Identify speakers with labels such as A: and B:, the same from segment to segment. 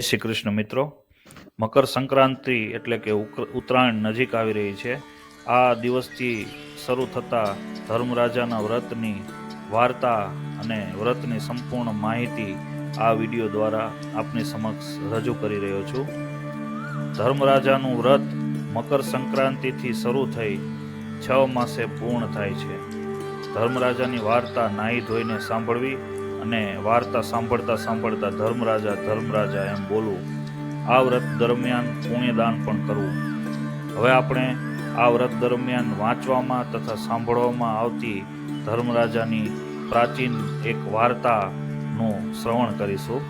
A: શ્રી કૃષ્ણ મિત્રો. મકર સંક્રાંતિ એટલે કે ઉત્તરાયણ નજીક આવી રહી છે. આ દિવસથી શરૂ થતા ધર્મરાજાના વ્રતની વાર્તા અને વ્રતની સંપૂર્ણ માહિતી આ વીડિયો દ્વારા આપની સમક્ષ રજૂ કરી રહ્યો છું. ધર્મરાજાનું વ્રત મકર સંક્રાંતિથી શરૂ થઈ છ માસે પૂર્ણ થાય છે. ધર્મરાજાની વાર્તા નાહી ધોઈને સાંભળવી અને વાર્તા સાંભળતા સાંભળતા ધર્મરાજા ધર્મરાજા એમ બોલવું. આ વ્રત દરમિયાન પુણ્યદાન પણ કરવું. હવે આપણે આ વ્રત દરમિયાન વાંચવામાં તથા સાંભળવામાં આવતી ધર્મરાજાની પ્રાચીન એક વાર્તાનું શ્રવણ કરીશું.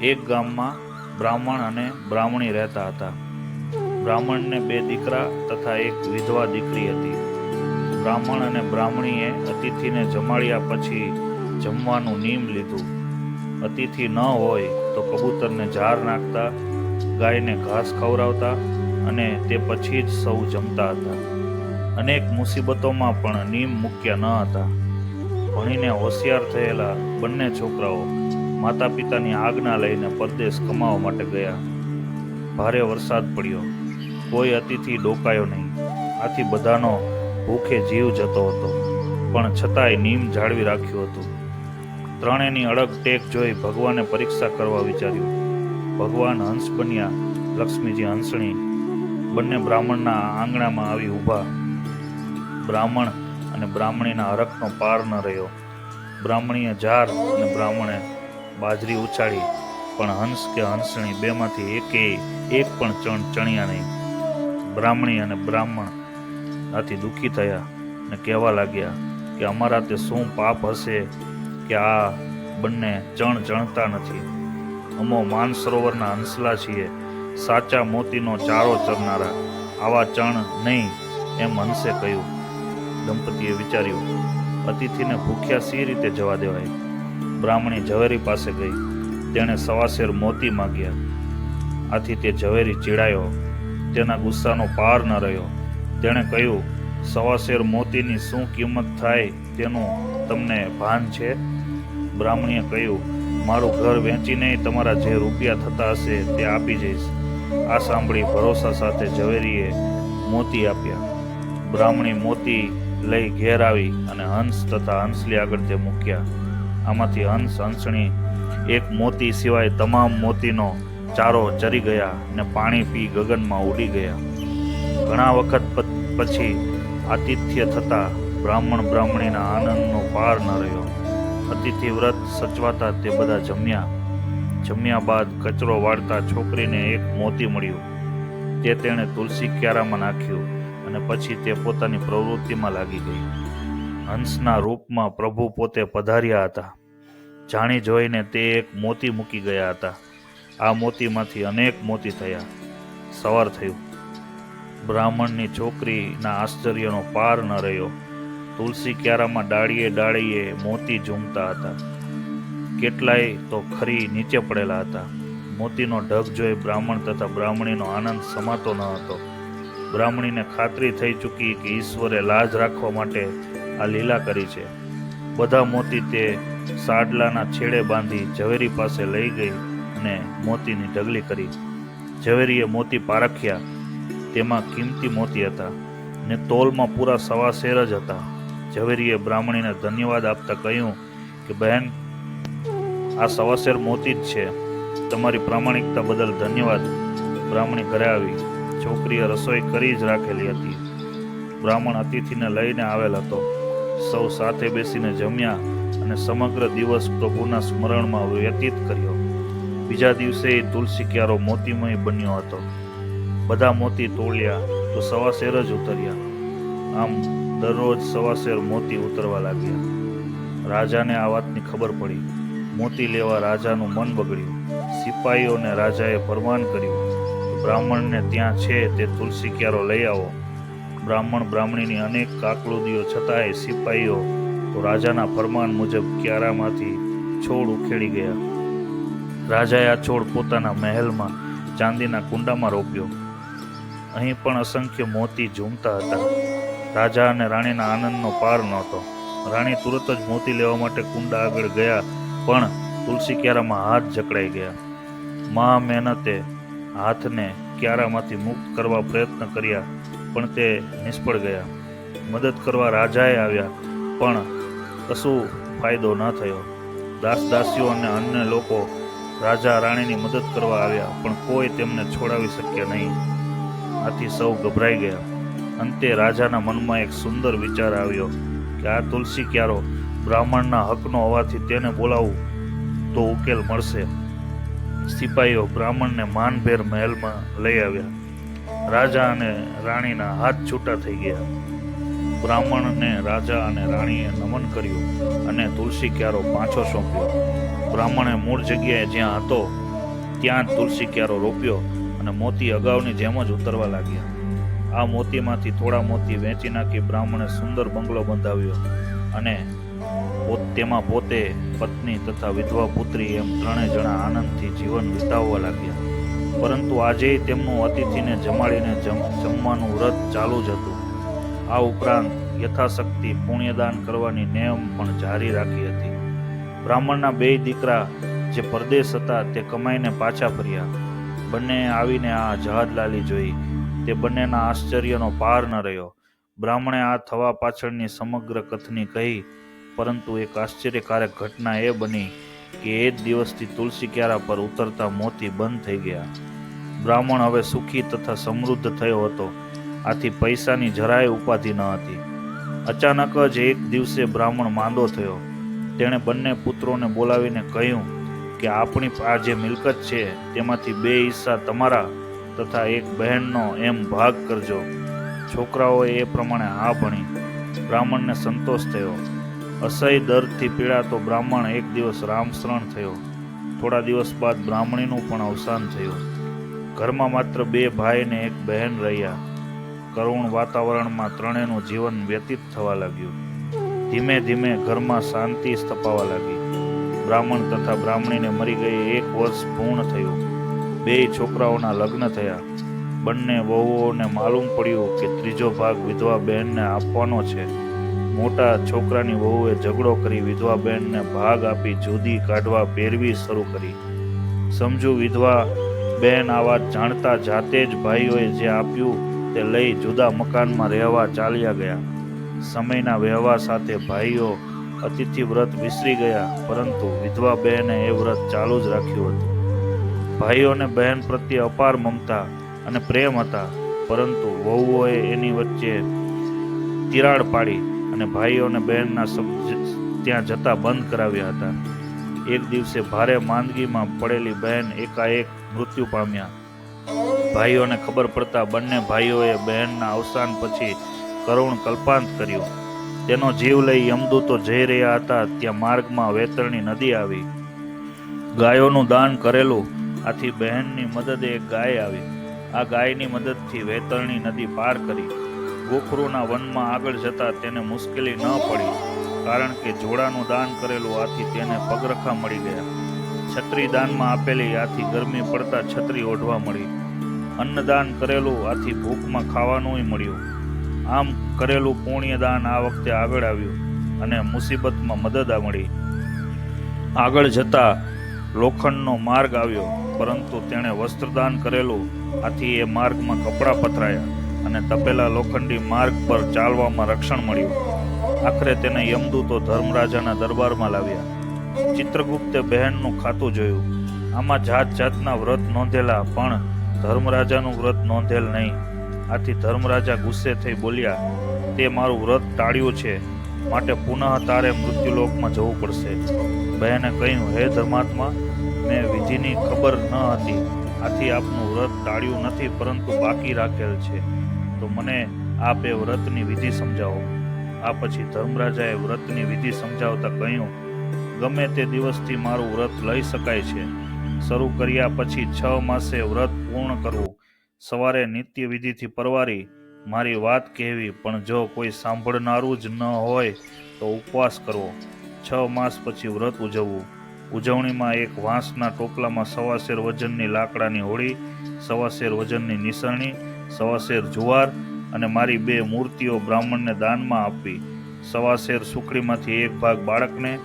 A: એક ગામમાં બ્રાહ્મણ અને બ્રાહ્મણી રહેતા હતા. બ્રાહ્મણને બે દીકરા તથા એક વિધવા દીકરી હતી. બ્રાહ્મણ અને બ્રાહ્મણીએ અતિથિને જમાડ્યા પછી જમવાનું નીમ લીધું. અતિથિ ન હોય તો કબૂતરને ઝાર નાખતા, ગાયને ઘાસ ખવડાવતા અને તે પછી જ સૌ જમતા હતા. અનેક મુસીબતોમાં પણ નીમ મૂક્યા ન હતા. ભણીને હોશિયાર થયેલા બંને છોકરાઓ માતા પિતાની આજ્ઞા લઈને પરદેશ કમાવા માટે ગયા. ભારે વરસાદ પડ્યો. કોઈ અતિથિ ડોકાયો નહીં. આથી બધાનો ભૂખે જીવ જતો હતો. પણ છતાંય નીમ જાળવી રાખ્યું હતું. ત્રણેયની અડગ ટેક જોઈ ભગવાને પરીક્ષા કરવા વિચાર્યું. ભગવાન હંસ બન્યા, લક્ષ્મીજી હંસણી. બંને બ્રાહ્મણના આંગણામાં આવી ઊભા. બ્રાહ્મણ અને બ્રાહ્મણીના હરખનો પાર ન રહ્યો. બ્રાહ્મણીએ ઝાર અને બ્રાહ્મણે બાજરી ઉછાળી, પણ હંસ કે હંસણી બેમાંથી એકેય એક પણ ચણ ચણ્યા નહીં. બ્રાહ્મણી અને બ્રાહ્મણ આથી દુઃખી થયા અને કહેવા લાગ્યા કે અમારા તે શું પાપ હશે? કે આ બંને ચણ ચણતા નથી. અમો માનસરોવરના હંસલા છીએ. સાચા મોતીનો ચારો ચરનારા. આવા ચણ નહીં, એમ હંસે કહ્યું. દંપતીએ વિચાર્યું, અતિથિને ભૂખ્યા સી રીતે જવા દેવાય? બ્રાહ્મણી ઝવેરી પાસે ગઈ. તેણે સવાશેર મોતી માગ્યા. આથી તે ઝવેરી ચીડાયો. તેના ગુસ્સાનો પાર ન રહ્યો. તેણે કહ્યું સવાશેર મોતીની શું કિંમત થાય તેનું તમને ભાન છે? બ્રાહ્મણીએ કહ્યું, મારું ઘર વેચીને તમારા જે રૂપિયા થતા હશે તે આપી જઈશ. આ સાંભળી ભરોસા સાથે ઝવેરીએ મોતી આપ્યા. બ્રાહ્મણી મોતી લઈ ઘેર આવી અને હંસ તથા હંસલી આગળ તે મૂક્યા. આમાંથી હંસ, હંસણી, એક મોતી સિવાય તમામ મોતીનો ચારો ચરી ગયા અને પાણી પી ગગનમાં ઉડી ગયા. ઘણા વખત પછી આતિથ્ય થતા બ્રાહ્મણ બ્રાહ્મણીના આનંદનો પાર ન રહ્યો. અતિથિ વ્રત સચવાતા તે બધા જમ્યા. જમ્યા બાદ કચરો વાળતા છોકરીને એક મોતી મળ્યું. તે તેણે તુલસી ક્યારામાં નાખ્યું અને પછી તે પોતાની પ્રવૃત્તિમાં લાગી ગઈ. હંસના રૂપમાં પ્રભુ પોતે પધાર્યા હતા. જાણી જોઈને તે એક મોતી મૂકી ગયા હતા. આ મોતીમાંથી અનેક મોતી થયા. સવાર થયું. બ્રાહ્મણની છોકરીના આશ્ચર્યનો પાર ન રહ્યો. તુલસી ક્યારામાં ડાળીએ ડાળીએ મોતી ઝૂમતા હતા. કેટલાય તો ખરી નીચે પડેલા હતા. મોતીનો ઢગ જોઈ બ્રાહ્મણ તથા બ્રાહ્મણીનો આનંદ સમાતો ન હતો. બ્રાહ્મણીને ખાતરી થઈ ચૂકી કે ઈશ્વરે લાજ રાખવા માટે આ લીલા કરી છે. બધા મોતી તે સાડલાના છેડે બાંધી ઝવેરી પાસે લઈ ગઈ અને મોતીની ઢગલી કરી. ઝવેરીએ મોતી પારખ્યા. તેમાં કિંમતી મોતી હતા ને તોલમાં પૂરા સવા શેર જ હતા. ઝવેરીએ બ્રાહ્મણીને ધન્યવાદ આપતા કહ્યું કે, બહેન, આ સવાસેર મોતી જ છે. તમારી પ્રામાણિકતા બદલ ધન્યવાદ. બ્રાહ્મણી ઘરે આવી. છોકરીએ રસોઈ કરી જ રાખેલી હતી. બ્રાહ્મણ અતિથિને લઈને આવેલ હતો. સૌ સાથે બેસીને જમ્યા અને સમગ્ર દિવસ પ્રભુના સ્મરણમાં વ્યતીત કર્યો. બીજા દિવસે એ તુલસી ક્યારો મોતીમય બન્યો હતો. બધા મોતી તોડ્યા તો સવાસેર જ ઉતર્યા. આમ દરરોજ સવાશેર મોતી ઉતરવા લાગ્યા. રાજાને આ વાતની ખબર પડી. મોતી લેવા રાજાનું મન બગડ્યું. સિપાહીઓને રાજાએ પરમાન કર્યું બ્રાહ્મણને ત્યાં છે તે તુલસી ક્યારો લઈ આવો. બ્રાહ્મણ બ્રાહ્મણીની અનેક કાકલુદીઓ છતાંય સિપાહીઓ રાજાના ફરમાન મુજબ ક્યારામાંથી છોડ ઉખેડી ગયા. રાજાએ આ છોડ પોતાના મહેલમાં, ચાંદીના કુંડામાં રોપ્યો. અહીં પણ અસંખ્ય મોતી ઝૂમતા હતા. રાજા અને રાણીના આનંદનો પાર નહોતો. રાણી તુરત જ મોતી લેવા માટે કુંડા આગળ ગયા, પણ તુલસી ક્યારામાં હાથ જકડાઈ ગયા. મહા મહેનતે હાથને ક્યારામાંથી મુક્ત કરવા પ્રયત્ન કર્યા, પણ તે નિષ્ફળ ગયા. મદદ કરવા રાજાએ આવ્યા, પણ કશું ફાયદો ન થયો. દાસ દાસીઓ અને અન્ય લોકો રાજા રાણીની મદદ કરવા આવ્યા, પણ કોઈ તેમને છોડાવી શક્યા નહીં. આથી સૌ ગભરાઈ ગયા. અંતે રાજાના મનમાં એક સુંદર વિચાર આવ્યો કે આ તુલસી ક્યારો બ્રાહ્મણના હકનો હોવાથી તેને બોલાવું તો ઉકેલ મળશે. સિપાહીઓ બ્રાહ્મણને માનભેર મહેલમાં લઈ આવ્યા. રાજા અને રાણીના હાથ છૂટા થઈ ગયા. બ્રાહ્મણને રાજા અને રાણીએ નમન કર્યું અને તુલસી ક્યારો પાછો સોંપ્યો. બ્રાહ્મણે મૂળ જગ્યાએ જ્યાં હતો, ત્યાં તુલસી ક્યારો રોપ્યો અને મોતી અગાઉની જેમ જ ઉતરવા લાગ્યા. આ મોતીમાંથી થોડા મોતી વેચી નાખી બ્રાહ્મણે સુંદર બંગલો બંધાવ્યો. અને તેમાં પોતે પત્ની તથા વિધવા પુત્રી એમ ત્રણેય જણા આનંદથી જીવન વિતાવવા લાગ્યા. પરંતુ આજે તેમનું અતિથિને જમાડીને જમવાનું વ્રત ચાલુ જ હતું. આ ઉપરાંત યથાશક્તિ પુણ્યદાન કરવાની નેમ પણ જારી રાખી હતી. બ્રાહ્મણના બે દીકરા જે પરદેશ હતા તે કમાઈને પાછા ફર્યા. બંને આવીને આ જહાજલાલી જોઈ તે બંનેના આશ્ચર્યનો પાર ન રહ્યો. બ્રાહ્મણે આ થવા પાછળની સમગ્ર કથની કહી, પરંતુ એક આશ્ચર્યકારક ઘટના એ બની કે એ જ દિવસથી તુલસી ક્યારા પર ઉતરતા મોતી બંધ થઈ ગયા. બ્રાહ્મણ હવે સુખી તથા સમૃદ્ધ થયો હતો. આથી પૈસાની જરાય ઉપાધિ ન હતી. અચાનક જ એક દિવસે બ્રાહ્મણ માંદો થયો. તેણે બંને પુત્રોને બોલાવીને કહ્યું કે, આપણી આ જે મિલકત છે, તેમાંથી બે હિસ્સા તમારા તથા એક બહેનનો એમ ભાગ કરજો. છોકરાઓએ એ પ્રમાણે હા ભણી. બ્રાહ્મણને સંતોષ થયો. અસહ્ય દર્દથી પીડાતો બ્રાહ્મણ એક દિવસ રામશરણ થયો. થોડા દિવસ બાદ બ્રાહ્મણીનું પણ અવસાન થયું. ઘરમાં માત્ર બે ભાઈ ને એક બહેન રહ્યા. કરુણ વાતાવરણમાં ત્રણેયનું જીવન વ્યતીત થવા લાગ્યું. ધીમે ધીમે ઘરમાં શાંતિ સ્થપાવા લાગી. બ્રાહ્મણ તથા બ્રાહ્મણીને મરી ગઈ એક વર્ષ પૂર્ણ થયું. બે છોકરાઓના લગ્ન થયા. બંને વહુઓને માલુમ પડ્યું કે ત્રીજો ભાગ વિધવા બહેનને આપવાનો છે. મોટા છોકરાની વહુએ ઝઘડો કરી વિધવા બહેનને ભાગ આપી જુદી કાઢવા પહેરવી શરૂ કરી. સમજુ, વિધવા બહેન આ વાત જાણતા જાતે જ ભાઈઓએ જે આપ્યું તે લઈ જુદા મકાનમાં રહેવા ચાલ્યા ગયા. સમયના વ્યવહાર સાથે ભાઈઓ અતિથિ વ્રત વિસરી ગયા, પરંતુ વિધવા બહેને એ વ્રત ચાલુ જ રાખ્યું હતું. ભાઈઓને બહેન પ્રત્યે અપાર મમતા અને પ્રેમ હતા, પરંતુ વહુઓએ એની વચ્ચે તિરાડ પાડી અને ભાઈઓને બહેનના સબ- ત્યાં જતા બંધ કરાવ્યા હતા. એક દિવસે ભારે માંદગીમાં પડેલી બહેન એકાએક મૃત્યુ પામ્યા. ભાઈઓને ખબર પડતા બંને ભાઈઓએ બહેનના અવસાન પછી કરુણ કલ્પાંત કર્યું. તેનો જીવ લઈ યમદૂતો જઈ રહ્યા હતા, ત્યાં માર્ગમાં વેતરણી નદી આવી. ગાયોનું દાન કરેલું આથી બહેનની મદદે એક ગાય આવી. આ ગાયની મદદથી વેતરણી નદી પાર કરી. ગોખરુના વનમાં આગળ જતા તેને મુશ્કેલી ન પડી, કારણ કે જોડાનું દાન કરેલું આથી તેને પગરખા મળી ગયા. છત્રી દાનમાં આપેલી આથી ગરમી પડતા છત્રી ઓઢવા મળી. અન્નદાન કરેલું આથી ભૂખમાં ખાવાનુંય મળ્યું. આમ કરેલું પુણ્ય દાન આ વખતે આગળ આવ્યું અને મુસીબતમાં મદદ મળી. આગળ જતા લોખંડનો માર્ગ આવ્યો. પરંતુ તેણે વસ્ત્રદાન કરેલું, આથી એ માર્ગમાં કપડાં પથરાયા અને તપેલા લોખંડી માર્ગ પર ચાલવામાં રક્ષણ મળ્યું. આખરે તેને યમદૂતો ધર્મરાજાના દરબારમાં લાવ્યા. ચિત્રગુપ્તે બહેનનું ખાતું જોયું. આમાં જાત જાતના વ્રત નોંધેલા, પણ ધર્મરાજાનું વ્રત નોંધેલ નહીં. આથી ધર્મરાજા ગુસ્સે થઈ બોલ્યા, તે મારું વ્રત ટાળ્યું છે. માટે પુનઃ તારે મૃત્યુલોકમાં જવું પડશે. બહેને કહ્યું, હે ધર્માત્મા, મેં વિધિની ખબર ન હતી. આથી આપનું વ્રત ટાળ્યું નથી, પરંતુ બાકી રાખેલ છે. તો મને આપ એ વ્રતની વિધિ સમજાવો. આ પછી ધર્મરાજાએ વ્રતની વિધિ સમજાવતા કહ્યું, ગમે તે દિવસથી મારું વ્રત લઈ શકાય છે. શરૂ કર્યા પછી છ માસે વ્રત પૂર્ણ કરવું. સવારે નિત્ય વિધિથી પરવારી મારી વાત કહેવી, પણ જો કોઈ સાંભળનારું જ ન હોય, તો ઉપવાસ કરવો. છ માસ પછી વ્રત ઉજવવું. ઉજવણીમાં એક વાંસના ટોપલામાં સવાશેર વજનની લાકડાની હોળી સવાશેર વજનની નિસરણી સવાશેર જુવાર અને મારી બે મૂર્તિઓ બ્રાહ્મણને દાનમાં આપવી. સવાશેર સુખડીમાંથી એક ભાગ બાળકને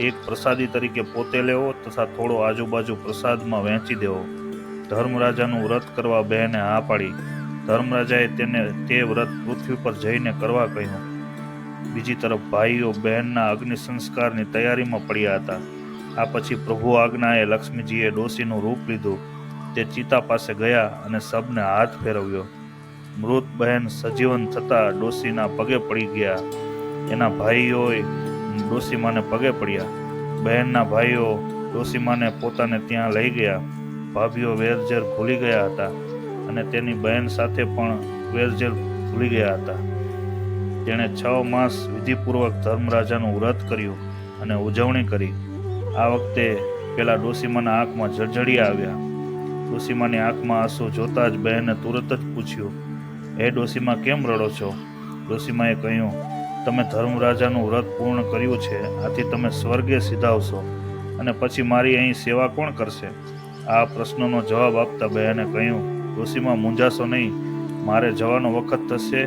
A: એક પ્રસાદી તરીકે પોતે લેવો તથા થોડો આજુબાજુ પ્રસાદમાં વહેંચી દેવો. ધર્મરાજાનું વ્રત કરવા બહેને હા પાડી. ધર્મરાજાએ તેને તે વ્રત પૃથ્વી પર જઈને કરવા કહ્યું. બીજી તરફ ભાઈઓ બહેનના અગ્નિ સંસ્કારની તૈયારીમાં પડ્યા હતા. આ પછી પ્રભુ આજ્ઞાએ લક્ષ્મીજીએ ડોશીનું રૂપ લીધું. તે ચિતા પાસે ગયા અને સબને હાથ ફેરવ્યો. મૃત બહેન સજીવન થતાં ડોશીના પગે પડી ગયા. એના ભાઈઓએ ડોશીમાને પગે પડ્યા. બહેનના ભાઈઓ ડોશીમાને પોતાને ત્યાં લઈ ગયા. ભાભીઓ વેરઝેર ભૂલી ગયા હતા. અને તેની બહેન સાથે પણ વેરઝેર ભૂલી ગયા હતા. તેણે છ માસ વિધિપૂર્વક ધર્મરાજાનું વ્રત કર્યું અને ઉજવણી કરી. આ વખતે પેલા ડોસીમાના આંખમાં જળજળિયા આવ્યા. ડોસીમાની આંખમાં આંસુ જોતા જ બહેને તુરત જ પૂછ્યું, હે ડોસીમા, કેમ રડો છો? ડોસીમાએ કહ્યું, તમે ધર્મરાજાનું વ્રત પૂર્ણ કર્યું છે, આથી તમે સ્વર્ગે સીધાવશો. અને પછી મારી અહીં સેવા કોણ કરશે? આ પ્રશ્નનો જવાબ આપતા બહેને કહ્યું ડોસીમાં મૂંઝાશો નહીં. મારે જવાનો વખત થશે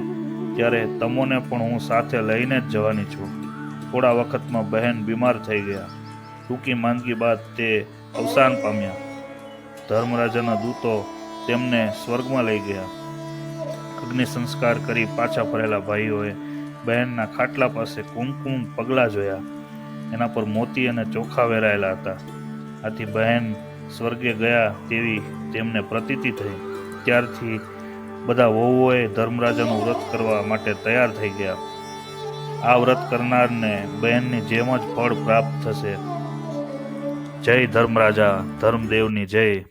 A: ત્યારે તમોને પણ હું સાથે લઈને જ જવાની છું. થોડા વખતમાં બહેન બીમાર થઈ ગયા. ટૂંકી માંદગી બાદ તે અવસાન પામ્યા. ધર્મરાજાના દૂતો તેમને સ્વર્ગમાં લઈ ગયા. અગ્નિ સંસ્કાર કરી પાછા ફરેલા ભાઈઓએ બહેનના ખાટલા પાસે કુમકુમ પગલાં જોયા. એના પર મોતી અને ચોખા વેરાયેલા હતા. આથી બહેન સ્વર્ગે ગયા તેવી તેમને પ્રતીતિ થઈ. ત્યારથી બધા વહુઓએ ધર્મરાજાનું વ્રત કરવા માટે તૈયાર થઈ ગયા. આ વ્રત કરનારને બહેનની જેમ જ ફળ પ્રાપ્ત થશે. જય ધર્મરાજા, ધર્મદેવની જય.